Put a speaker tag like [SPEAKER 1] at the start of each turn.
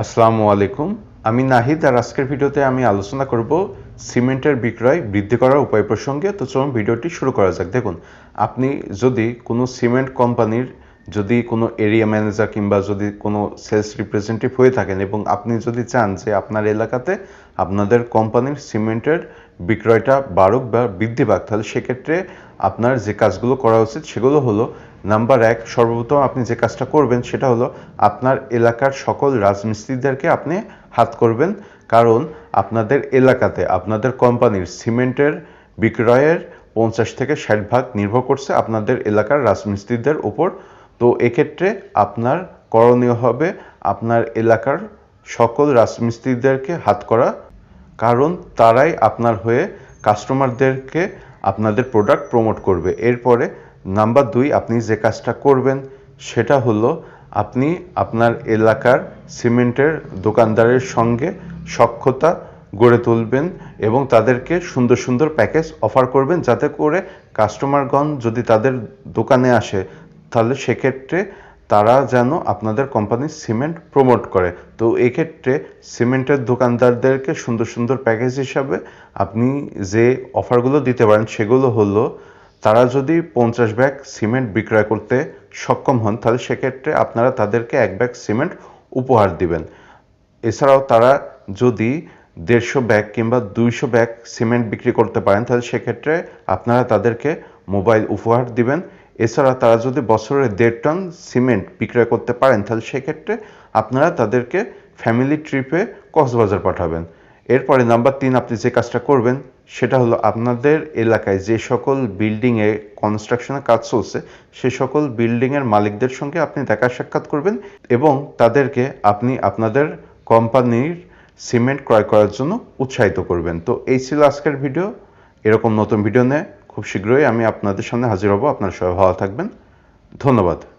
[SPEAKER 1] আসসালামু আলাইকুম। আমি নাহিদ আর আজকের ভিডিওতে আমি আলোচনা করব সিমেন্টের বিক্রয় বৃদ্ধি করার উপায় প্রসঙ্গে। তো চলুন ভিডিওটি শুরু করা যাক। দেখুন, আপনি যদি কোনো সিমেন্ট কোম্পানির যদি কোনো এরিয়া ম্যানেজার কিংবা যদি কোনো সেলস রিপ্রেজেন্টেটিভ হয়ে থাকেন এবং আপনি যদি চান যে আপনার এলাকাতে আপনাদের কোম্পানির সিমেন্টের বিক্রয়টা বাড়ুক বা বৃদ্ধি পাক, তাহলে সেক্ষেত্রে আপনার যে কাজগুলো করা উচিত সেগুলো হলো, নাম্বার এক, সর্বপ্রথম আপনি যে কাজটা করবেন সেটা হলো আপনার এলাকার সকল রাজমিস্ত্রিদেরকে আপনি হাত করবেন। কারণ আপনাদের এলাকাতে, আপনাদের কোম্পানির সিমেন্টের বিক্রয়ের পঞ্চাশ থেকে ষাট ভাগ নির্ভর করছে আপনাদের এলাকার রাজমিস্ত্রিদের উপর। তো এক্ষেত্রে আপনার করণীয় হবে আপনার এলাকার সকল রাজমিস্ত্রিদেরকে হাত করা কারণ তারাই আপনার হয়ে কাস্টমারদেরকে আপনাদের প্রোডাক্ট প্রমোট করবে। এরপরে নাম্বার দুই, আপনি যে কাজটা করবেন, সেটা হলো আপনি আপনার এলাকার সিমেন্টের দোকানদারের সঙ্গে সক্ষতা গড়ে তুলবেন এবং তাদেরকে সুন্দর সুন্দর প্যাকেজ অফার করবেন, যাতে করে কাস্টমারগণ যদি তাদের দোকানে আসে, তাহলে সেক্ষেত্রে তারা যেন আপনাদের কোম্পানির সিমেন্ট প্রমোট করে। তো এক্ষেত্রে সিমেন্টের দোকানদারদেরকে সুন্দর সুন্দর প্যাকেজ হিসাবে আপনি যে অফারগুলো দিতে পারেন, সেগুলো হলো, তারা যদি পঞ্চাশ ব্যাগ সিমেন্ট বিক্রয় করতে সক্ষম হন, তাহলে সেক্ষেত্রে আপনারা তাদেরকে এক ব্যাগ সিমেন্ট উপহার দিবেন। এছাড়াও তারা যদি দেড়শো ব্যাগ কিংবা দুইশো ব্যাগ সিমেন্ট বিক্রি করতে পারেন, তাহলে সেক্ষেত্রে আপনারা তাদেরকে মোবাইল উপহার দিবেন এছাড়া তারা যদি বছরে দেড় টন সিমেন্ট বিক্রয় করতে পারেন, তাহলে সেক্ষেত্রে আপনারা তাদেরকে ফ্যামিলি ট্রিপে কক্সবাজার পাঠাবেন। এরপরে নাম্বার তিন আপনি যে কাজটা করবেন, সেটা হলো আপনাদের এলাকায় যে সকল বিল্ডিংয়ে কনস্ট্রাকশনের কাজ চলছে, সে সকল বিল্ডিংয়ের মালিকদের সঙ্গে আপনি দেখা সাক্ষাৎ করবেন এবং তাদেরকে আপনি আপনাদের কোম্পানির সিমেন্ট ক্রয় করার জন্য উৎসাহিত করবেন। তো এই ছিল আজকের ভিডিও এরকম নতুন ভিডিও নিয়ে খুব শীঘ্রই আমি আপনাদের সামনে হাজির হব। আপনারা সবাই ভালো থাকবেন। ধন্যবাদ।